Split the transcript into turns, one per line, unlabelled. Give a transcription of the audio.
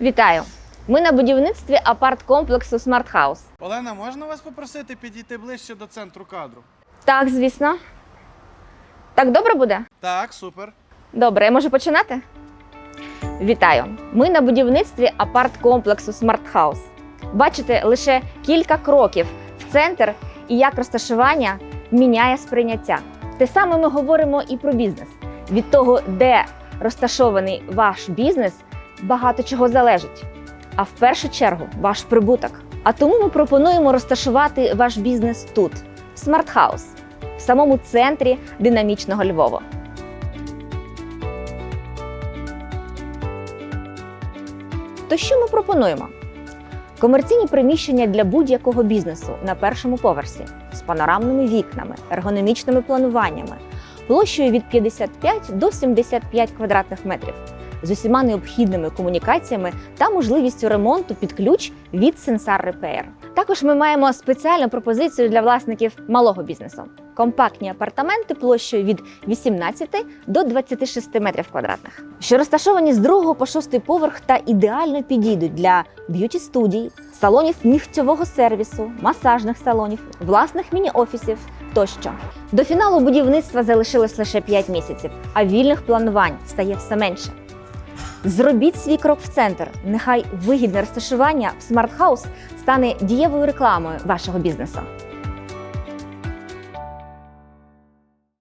Вітаю! Ми на будівництві апарт-комплексу Smart House.
Олена, можна вас попросити підійти ближче до центру кадру?
Так, звісно. Так добре буде?
Так, супер.
Добре, я можу починати? Вітаю! Ми на будівництві апарт-комплексу Smart House. Бачите лише кілька кроків в центр і як розташування міняє сприйняття. Те саме ми говоримо і про бізнес. Від того, де розташований ваш бізнес, багато чого залежить. А в першу чергу ваш прибуток. А тому ми пропонуємо розташувати ваш бізнес тут, в House, в самому центрі динамічного Львова. То що ми пропонуємо? Комерційні приміщення для будь-якого бізнесу на першому поверсі з панорамними вікнами, ергономічними плануваннями, площею від 55 до 75 квадратних метрів, з усіма необхідними комунікаціями та можливістю ремонту під ключ від Sensar Repair. Також ми маємо спеціальну пропозицію для власників малого бізнесу: компактні апартаменти площею від 18 до 26 метрів квадратних, що розташовані з другого по шостий поверх та ідеально підійдуть для б'юті студій, салонів нігтєвого сервісу, масажних салонів, власних міні-офісів тощо. До фіналу будівництва залишилось лише 5 місяців, а вільних планувань стає все менше. Зробіть свій крок в центр. Нехай вигідне розташування в House стане дієвою рекламою вашого бізнесу.